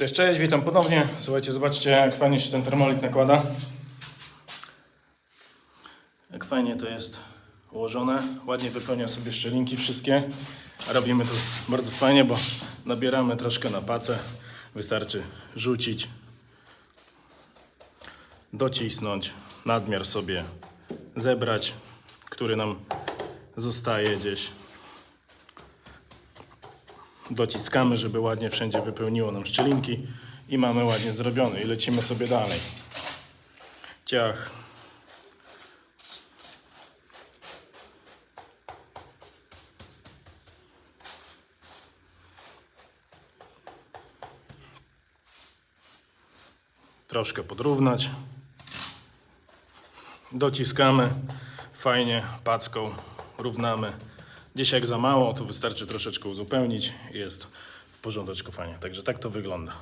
Cześć, cześć, witam ponownie. Słuchajcie, zobaczcie jak fajnie się ten termolit nakłada. Jak fajnie to jest ułożone. Ładnie wypełnia sobie szczelinki wszystkie. Robimy to bardzo fajnie, bo nabieramy troszkę na pacę. Wystarczy rzucić, docisnąć, nadmiar sobie zebrać, który nam zostaje gdzieś dociskamy, żeby ładnie wszędzie wypełniło nam szczelinki i mamy ładnie zrobiony i lecimy sobie dalej. Ciach. Troszkę podrównać. Dociskamy fajnie packą, równamy. Gdzieś jak za mało, to wystarczy troszeczkę uzupełnić i jest w porządeczku fajnie. Także tak to wygląda.